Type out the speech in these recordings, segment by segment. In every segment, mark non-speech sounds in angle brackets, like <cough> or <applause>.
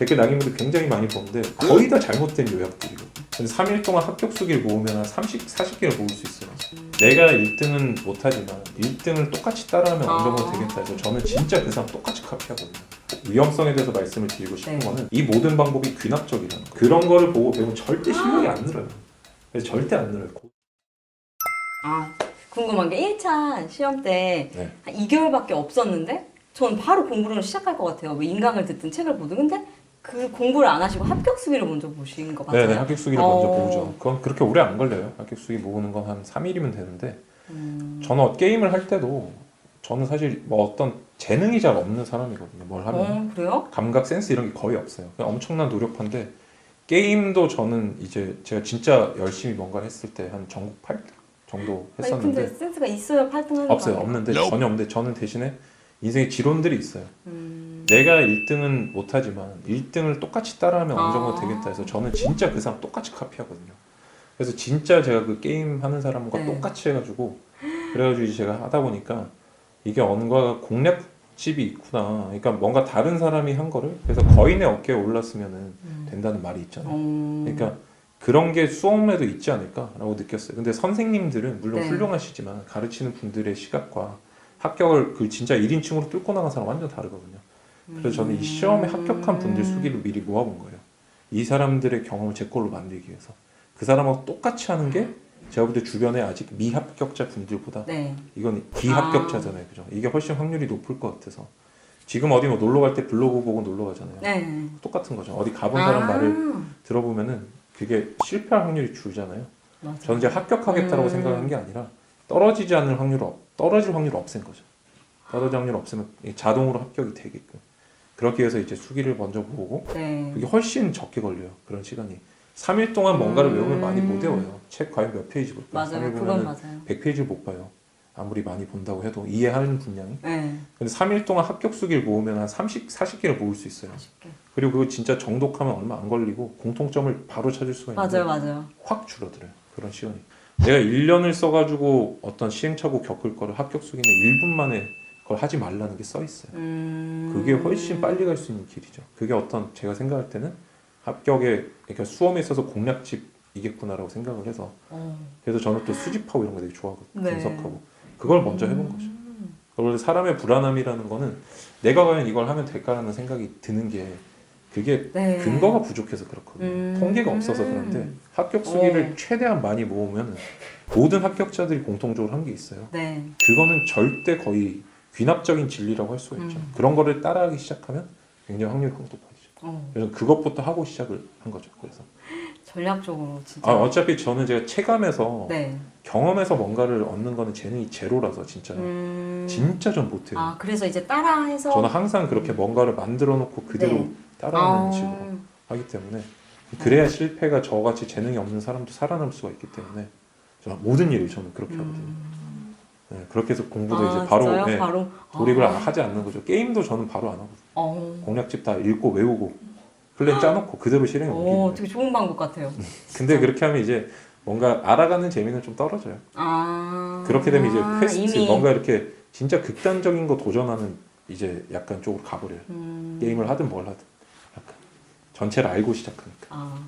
댓글 남긴 분들 굉장히 많이 보는데 거의 다 잘못된 요약들이고 근데 3일 동안 합격 수기를 모으면 한 30, 40개를 모을 수 있어요 내가 1등은 못하지만 1등을 똑같이 따라하면 어느 정도 아. 되겠다 해서 저는 진짜 그 사람 똑같이 카피하거든요 위험성에 대해서 말씀을 드리고 싶은 네. 거는 이 모든 방법이 귀납적이라는 거 그런 거를 보고 배우면 절대 실력이 안 늘어요 그래서 절대 안 늘어요 아 궁금한 게 1차 시험 때 네. 한 2개월밖에 없었는데 저는 바로 공부를 시작할 것 같아요. 뭐 인강을 듣든 책을 보든 근데 그 공부를 안 하시고 합격 수기를 먼저 보신 거 맞아요? 네네 합격 수기를 어. 먼저 보죠 그건 그렇게 오래 안 걸려요 합격 수기 모으는 건 한 3일이면 되는데 음. 저는 게임을 할 때도 저는 사실 뭐 어떤 재능이 잘 없는 사람이거든요. 뭘 하면 어 그래요? 감각 센스 이런 게 거의 없어요. 그냥 엄청난 노력파인데 게임도 저는 이제 제가 진짜 열심히 뭔가를 했을 때 한 전국 8등 정도 아니 했었는데 센스가 있어야 8등 하는 거 없어요. 아니에요? 없는데 전혀 없는데 저는 대신에 인생에 지론들이 있어요. 음. 내가 1등은 못하지만 1등을 똑같이 따라하면 어느 정도 아. 되겠다 해서 저는 진짜 그 사람 똑같이 카피하거든요. 그래서 진짜 제가 그 게임 하는 사람과 네. 똑같이 해가지고 그래가지고 이제 제가 하다 보니까 이게 언과 공략집이 있구나. 그러니까 뭔가 다른 사람이 한 거를 그래서 거인의 어깨에 올랐으면은 음. 된다는 말이 있잖아요. 음. 그러니까 그런 게 수험에도 있지 않을까라고 느꼈어요. 근데 선생님들은 물론 네. 훌륭하시지만 가르치는 분들의 시각과 합격을 그 진짜 1인칭으로 뚫고 나간 사람 완전 다르거든요. 그래서 저는 이 시험에 음. 합격한 분들 수기를 미리 모아본 거예요. 이 사람들의 경험을 제 걸로 만들기 위해서. 그 사람하고 똑같이 하는 게 제가 볼 때 주변에 아직 미합격자 분들보다 네. 이건 비합격자잖아요. 그죠? 이게 훨씬 확률이 높을 것 같아서. 지금 어디 뭐 놀러 갈 때 블로그 보고 놀러 가잖아요. 네. 똑같은 거죠. 어디 가본 사람 아. 말을 들어보면은 그게 실패할 확률이 줄잖아요. 맞아. 저는 이제 합격하겠다라고 음. 생각한 게 아니라 떨어지지 않을 확률을 없, 떨어질 확률을 없앤 거죠. 떨어질 확률 없으면 자동으로 합격이 되게끔 그렇게 해서 이제 수기를 먼저 모으고 네. 그게 훨씬 적게 걸려요. 그런 시간이 3일 동안 뭔가를 음. 외우면 많이 못 외워요. 책 과연 몇 페이지 볼까요? 맞아요. 3일 그건 보면 맞아요. 100페이지를 못 봐요. 아무리 많이 본다고 해도 이해하는 분량이. 네. 근데 3일 동안 합격 수기를 모으면 한 30, 40개를 모을 수 있어요. 아쉽게. 그리고 그거 진짜 정독하면 얼마 안 걸리고 공통점을 바로 찾을 수가 있는데 맞아요, 맞아요. 확 줄어들어요. 그런 시간이. 내가 1년을 써가지고 어떤 시행착오 겪을 거를 합격 수기는 1분 만에 그걸 하지 말라는 게 써 있어요. 음. 그게 훨씬 빨리 갈 수 있는 길이죠. 그게 어떤 제가 생각할 때는 합격에 그러니까 수험에 있어서 공략집이겠구나라고 생각을 해서 어. 그래서 저는 또 수집하고 이런 거 되게 좋아하거든요. 네. 분석하고 그걸 먼저 해본 거죠. 음. 원래 사람의 불안함이라는 거는 내가 과연 이걸 하면 될까라는 생각이 드는 게 그게 네. 근거가 부족해서 그렇거든요. 음. 통계가 없어서 그런데 합격 수기를 어. 최대한 많이 모으면 모든 합격자들이 공통적으로 한 게 있어요. 네. 그거는 절대 거의 귀납적인 진리라고 할 수가 있죠. 음. 그런 거를 따라하기 시작하면 굉장히 확률이 높아지죠. 어. 그래서 그것부터 하고 시작을 한 거죠. 그래서 전략적으로 진짜. 아, 어차피 저는 제가 체감해서 네. 경험에서 뭔가를 얻는 거는 재능이 제로라서 진짜 음. 진짜 전 못해요. 아 그래서 이제 따라해서. 저는 항상 그렇게 뭔가를 만들어 놓고 그대로 네. 따라하는 아. 식으로 하기 때문에 그래야 실패가 저같이 재능이 없는 사람도 살아남을 수가 있기 때문에 저는 모든 일을 저는 그렇게 하거든요. 음. 네, 그렇게 해서 공부도 아, 이제 바로? 네, 바로. 돌입을 아. 하지 않는 거죠. 게임도 저는 바로 안 하거든요. 어. 공략집 다 읽고 외우고 플랜 짜놓고 그대로 실행에 오, 옮기는 되게 좋은 방법 같아요. 근데 그렇게 하면 이제 뭔가 알아가는 재미는 좀 떨어져요. 아. 그렇게 되면 이제 퀘스트 이미. 뭔가 이렇게 진짜 극단적인 거 도전하는 이제 약간 쪽으로 가버려요. 음. 게임을 하든 뭘 하든 약간 전체를 알고 시작하니까. 아.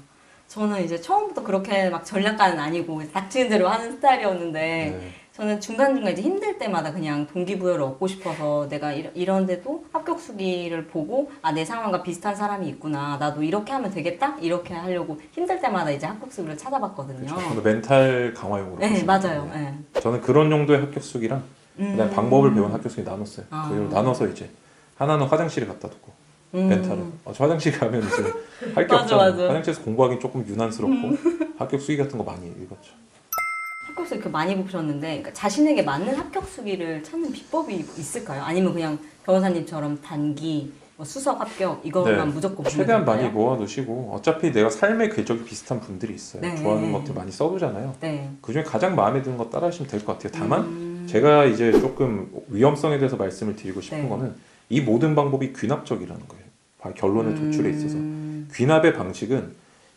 저는 이제 처음부터 그렇게 막 전략가는 아니고 닥치는 대로 하는 스타일이었는데 네. 저는 중간중간 이제 힘들 때마다 그냥 동기부여를 얻고 싶어서 내가 이러- 이런 데도 합격 수기를 보고 아 내 상황과 비슷한 사람이 있구나 나도 이렇게 하면 되겠다 이렇게 하려고 힘들 때마다 이제 합격 수기를 찾아봤거든요. 그렇죠. 멘탈 강화용으로. 네 맞아요. 네. 저는 그런 용도의 합격 수기랑 음. 그다음에 방법을 배운 합격 수기 나눴어요. 아. 그걸 나눠서 이제 하나는 화장실에 갖다 두고 음. 멘탈을. 어, 저 화장실 가면 이제 할게 <laughs> 맞아, 없잖아요. 맞아. 음. 화장실에서 공부하기 조금 유난스럽고 합격 수기 같은 거 많이 읽었죠. 합격 수기 이렇게 많이 보셨는데 그러니까 자신에게 맞는 합격 수기를 찾는 비법이 있을까요? 아니면 그냥 변호사님처럼 단기 뭐 수석 합격 이거만 네. 무조건 보면 최대한 많이 될까요? 모아두시고 어차피 내가 삶의 궤적이 비슷한 분들이 있어요. 네. 좋아하는 것들 많이 써두잖아요. 네. 그 중에 가장 마음에 드는 거 따라하시면 될 것 같아요. 다만 음. 제가 이제 조금 위험성에 대해서 말씀을 드리고 싶은 네. 거는 이 모든 방법이 귀납적이라는 거예요. 바- 결론의 도출에 있어서 음. 귀납의 방식은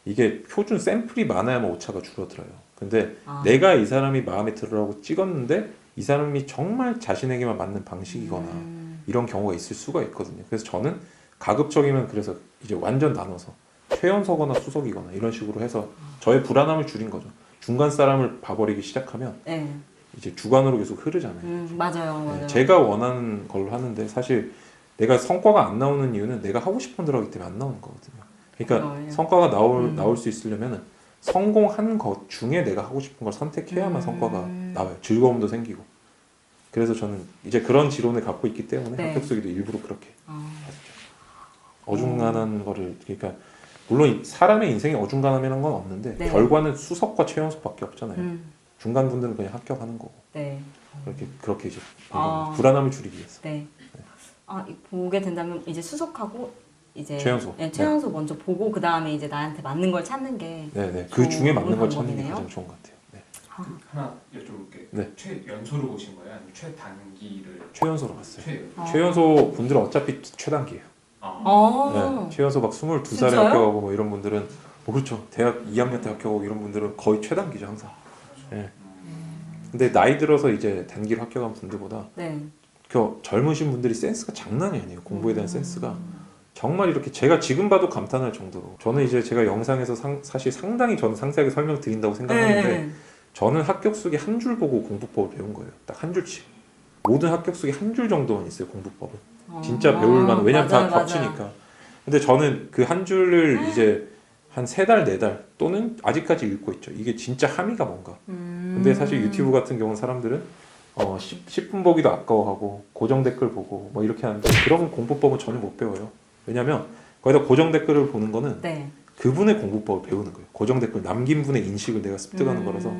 이게 표준 샘플이 많아야만 오차가 줄어들어요. 근데 아. 내가 이 사람이 마음에 들으라고 찍었는데 이 사람이 정말 자신에게만 맞는 방식이거나 음. 이런 경우가 있을 수가 있거든요. 그래서 저는 가급적이면 그래서 이제 완전 나눠서 최연소거나 수석이거나 이런 식으로 해서 저의 불안함을 줄인 거죠. 중간 사람을 봐버리기 시작하면 네. 이제 주관으로 계속 흐르잖아요. 음, 맞아요, 맞아요. 네, 제가 원하는 걸로 하는데 사실 내가 성과가 안 나오는 이유는 내가 하고 싶은 대로 하기 때문에 안 나오는 거거든요. 그러니까 그래요. 성과가 나올 음. 나올 수 있으려면은 성공한 것 중에 내가 하고 싶은 걸 선택해야만 음. 성과가 나와요. 즐거움도 생기고. 그래서 저는 이제 그런 지론을 갖고 있기 때문에 네. 합격 수기도 일부러 그렇게 아, 어중간한 거를 그러니까 물론 이 사람의 인생에 어중간함이라는 건 없는데 네. 결과는 수석과 최연소밖에 없잖아요. 음, 중간 분들은 그냥 합격하는 거고 네, 그렇게 그렇게 이제 아. 불안함을 줄이기 위해서. 네. 아, 이- 보게 된다면 이제 수석하고 이제 최연소. 네, 최연소 먼저 보고 그 다음에 이제 나한테 맞는 걸 찾는 게 네네 그 중에 맞는 걸 찾는 게. 가장 좋은 것 같아요. 네. 아, 하나 여쭤볼게. 네. 최연소로 보신 거예요? 아니면 최단기를 최연소로 갔어요. 최? 아. 최연소 분들은 어차피 최단기예요. 아. 어, 네. 최연소 막 22살에 진짜요? 합격하고 뭐 이런 분들은 뭐 그렇죠. 대학 2학년 때 합격하고 이런 분들은 거의 최단기죠 항상. 네. 근데 나이 들어서 이제 단기로 합격한 분들보다 네. 그 젊으신 분들이 센스가 장난이 아니에요. 공부에 대한 음. 센스가 정말 이렇게 제가 지금 봐도 감탄할 정도로 저는 이제 제가 영상에서 상- 사실 상당히 저는 상세하게 설명드린다고 생각하는데 네. 저는 합격 수기 한 줄 보고 공부법을 배운 거예요. 딱 한 줄씩. 모든 합격 수기 한 줄 정도만 있어요. 공부법은. 진짜 아, 배울 만한 왜냐면 맞아요, 다. 겹치니까. 근데 저는 그 한 줄을 이제 한 세 달 네 달 또는 아직까지 읽고 있죠. 이게 진짜 함의가 뭔가. 음. 근데 사실 유튜브 같은 경우는 사람들은 어 10, 분 보기도 아까워하고 고정 댓글 보고 뭐 이렇게 하는데 그런 공부법은 전혀 못 배워요. 왜냐면 거기다 고정 댓글을 보는 거는 네. 그분의 공부법을 배우는 거예요. 고정 댓글 남긴 분의 인식을 내가 습득하는 음. 거라서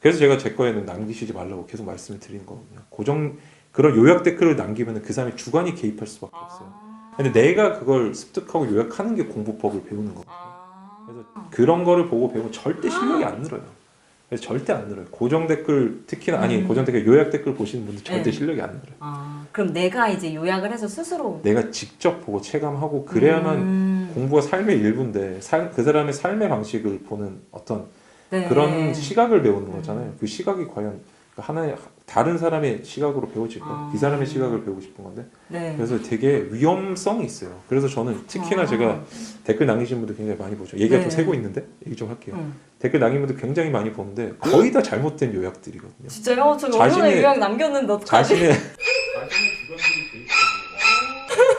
그래서 제가 제 거에는 남기시지 말라고 계속 말씀을 드리는 거거든요. 고정 그런 요약 댓글을 남기면 그 사람의 주관이 개입할 수밖에 없어요. 아. 근데 내가 그걸 습득하고 요약하는 게 공부법을 배우는 거거든요. 아. 그래서 그런 거를 보고 배우면 절대 실력이 안 늘어요. 그래서 절대 안 늘어요. 고정 댓글 특히나 아니 음. 고정 댓글 요약 댓글 보시는 분들 절대 네. 실력이 안 늘어요. 아, 그럼 내가 이제 요약을 해서 스스로 내가 직접 보고 체감하고 그래야만 음. 공부가 삶의 일부인데 살- 그 사람의 삶의 방식을 보는 어떤 네. 그런 시각을 배우는 음. 거잖아요. 그 시각이 과연 하나의 다른 사람의 시각으로 배워질까? 아. 이 사람의 시각을 배우고 싶은 건데 네. 그래서 되게 위험성이 있어요. 그래서 저는 특히나 아. 제가 댓글 남기신 분들 굉장히 많이 보죠. 얘기가 네. 좀 새고 있는데 얘기 좀 할게요. 음. 댓글 남긴 분들 굉장히 많이 보는데 거의 다 잘못된 요약들이거든요. 진짜요? 저 자신의- 얼마나 요약 남겼는데 어떡하지? 자신의 <laughs>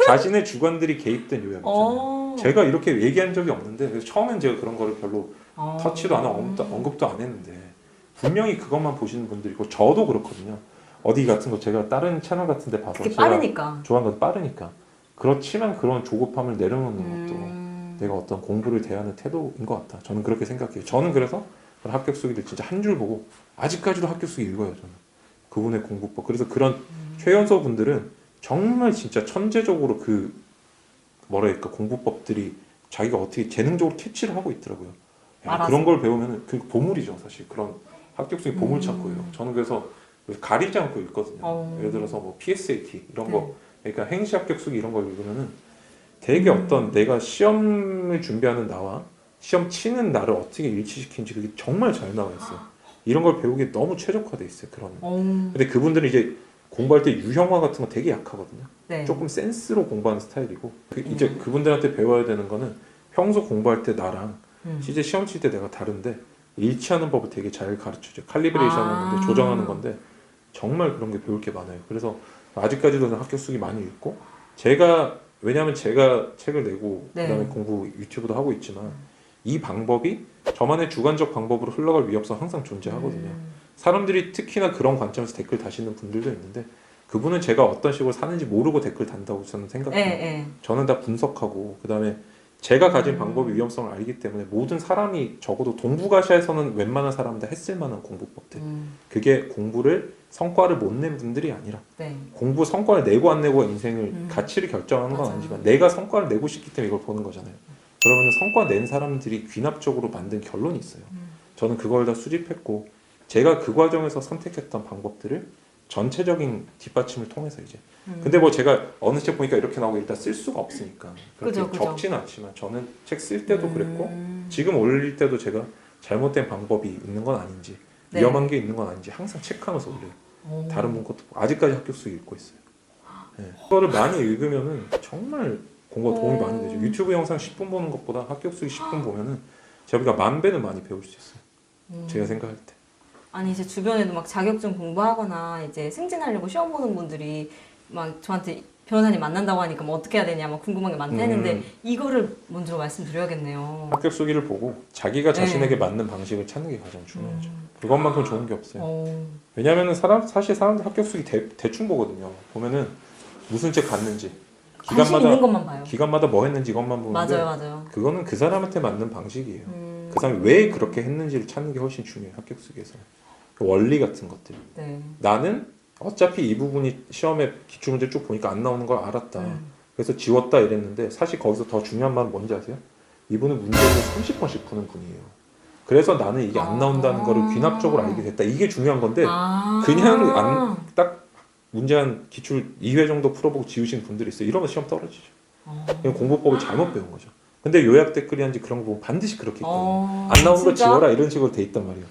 자신의 주관들이 개입된 요약 있잖아요. 어. 제가 이렇게 얘기한 적이 없는데 그래서 처음엔 제가 그런 거를 별로 어. 터치도 안 하고 언급도 안 했는데 분명히 그것만 보시는 분들이 있고 저도 그렇거든요. 어디 같은 거 제가 다른 채널 같은 데 봐서 그게 제가 빠르니까. 좋아하는 건 빠르니까 그렇지만 그런 조급함을 내려놓는 것도 음. 내가 어떤 공부를 대하는 태도인 것 같다. 저는 그렇게 생각해요. 저는 그래서 그런 합격 수기들 진짜 한 줄 보고 아직까지도 합격 수기 읽어요. 저는 그분의 공부법. 그래서 그런 음. 최연소 분들은 정말 진짜 천재적으로 그 뭐랄까 공부법들이 자기가 어떻게 재능적으로 캐치를 하고 있더라고요. 야. 그런 걸 배우면은 그 보물이죠 사실 그런 합격 수기 보물 음. 찾고요. 저는 그래서 가리지 않고 읽거든요. 어. 예를 들어서 뭐 PSAT 이런 네. 거 그러니까 행시 합격 수기 이런 걸 읽으면은 되게 음. 어떤 내가 시험을 준비하는 나와 시험 치는 나를 어떻게 일치시키는지 그게 정말 잘 나와 있어요. 이런 걸 배우기 너무 최적화돼 있어요. 그런. 어. 근데 그분들은 이제 공부할 때 유형화 같은 거 되게 약하거든요. 네. 조금 센스로 공부하는 스타일이고 그 이제 음. 그분들한테 배워야 되는 거는 평소 공부할 때 나랑 음. 실제 시험 칠 때 내가 다른데 일치하는 법을 되게 잘 가르쳐줘요. 칼리브레이션 아. 하는 건데 조정하는 건데 정말 그런 게 배울 게 많아요. 그래서 아직까지도 학교 수기 많이 읽고 제가 왜냐하면 제가 책을 내고 네. 그다음에 공부 유튜브도 하고 있지만 이 방법이 저만의 주관적 방법으로 흘러갈 위협성 항상 존재하거든요. 음. 사람들이 특히나 그런 관점에서 댓글 다시는 분들도 있는데 그분은 제가 어떤 식으로 사는지 모르고 댓글 단다고 저는 생각해요. 예, 예. 저는 다 분석하고 그다음에 제가 가진 음. 방법의 위험성을 알기 때문에 모든 사람이 적어도 동북아시아에서는 웬만한 사람 다 했을 만한 공부법들 음. 그게 공부를 성과를 못 낸 분들이 아니라 네. 공부 성과를 내고 안 내고 인생을 음. 가치를 결정하는 건 맞아요. 아니지만 내가 성과를 내고 싶기 때문에 이걸 보는 거잖아요. 그러면 성과 낸 사람들이 귀납적으로 만든 결론이 있어요. 음. 저는 그걸 다 수집했고 제가 그 과정에서 선택했던 방법들을 전체적인 뒷받침을 통해서 이제 음. 근데 뭐 제가 어느 책 보니까 이렇게 나오고 일단 쓸 수가 없으니까 그렇게 그죠, 그죠. 적지는 않지만 저는 책 쓸 때도 그랬고 음. 지금 올릴 때도 제가 잘못된 방법이 있는 건 아닌지 네. 위험한 게 있는 건 아닌지 항상 체크하면서 올려요. 오. 다른 분 것도 아직까지 합격 수 읽고 있어요. 네. 그거를 많이 읽으면은 정말 공부가 도움이 오. 많이 되죠. 유튜브 영상 10분 보는 것보다 합격 수기 10분 보면은 저희가 만 배는 많이 배울 수 있어요. 음. 제가 생각할 때. 아니 이제 주변에도 막 자격증 공부하거나 이제 승진하려고 시험 보는 분들이 막 저한테 변호사님 만난다고 하니까 뭐 어떻게 해야 되냐 막 궁금한 게 많다 했는데 음. 이거를 먼저 말씀드려야겠네요. 합격 수기를 보고 자기가 네. 자신에게 맞는 방식을 찾는 게 가장 중요하죠. 음. 그것만큼 좋은 게 없어요. 어. 왜냐면은 사람 사실 사람들 합격 수기 대, 대충 보거든요. 보면은 무슨 책 갔는지 기간마다. 기간마다 뭐 했는지 이것만 보는데 맞아요, 맞아요. 그거는 그 사람한테 맞는 방식이에요. 음. 그 사람이 왜 그렇게 했는지를 찾는 게 훨씬 중요해요. 합격 수기에서 그 원리 같은 것들. 네. 나는 어차피 이 부분이 시험에 기출 문제 쭉 보니까 안 나오는 걸 알았다. 음. 그래서 지웠다 이랬는데 사실 거기서 더 중요한 말은 뭔지 아세요? 이분은 문제를 30번씩 푸는 분이에요. 그래서 나는 이게 안 나온다는 아. 거를 귀납적으로 알게 됐다. 이게 중요한 건데 아. 그냥 안- 딱 문제 한 기출 2회 정도 풀어보고 지우신 분들이 있어요. 이러면 시험 떨어지죠. 어. 그냥 공부법을 잘못 배운 거죠. 근데 요약 댓글이 한지 그런 거 보면 반드시 그렇게 있거든요. 어. 안 나오는 거 진짜? 지워라 이런 식으로 돼 있단 말이에요.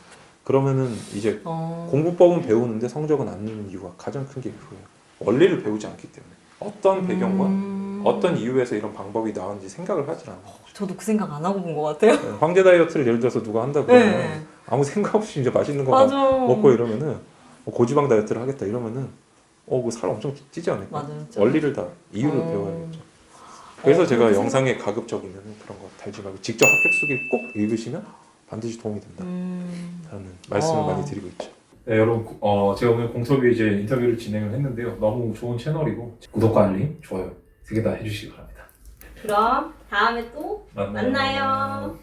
그러면은 이제 어. 공부법은 배우는데 성적은 안 느는 이유가 가장 큰 게 그거예요. 원리를 배우지 않기 때문에 어떤 배경과 음. 어떤 이유에서 이런 방법이 나왔는지 생각을 하질 않아요. 저도 그 생각 안 하고 본 것 같아요. 황제 다이어트를 예를 들어서 누가 한다고 그러면 네. 아무 생각 없이 이제 맛있는 거 맞아. 먹고 이러면은 뭐 고지방 다이어트를 하겠다 이러면은 어그살 엄청 찌지 않을까? 맞아요. 저- 원리를 다 이유를 어. 배워야겠죠. 그래서 어, 제가 그렇게 영상에 가급적이면 그런 거 달지 말고 직접 합격 수기를 꼭 읽으시면 반드시 도움이 된다. 음. 라는 말씀을 어. 많이 드리고 있죠. 네, 여러분, 어, 제가 오늘 공섭이 이제 인터뷰를 진행을 했는데요. 너무 좋은 채널이고 구독과 알림, 좋아요 세개다 해주시기 바랍니다. 그럼 다음에 또 만나요. 만나요.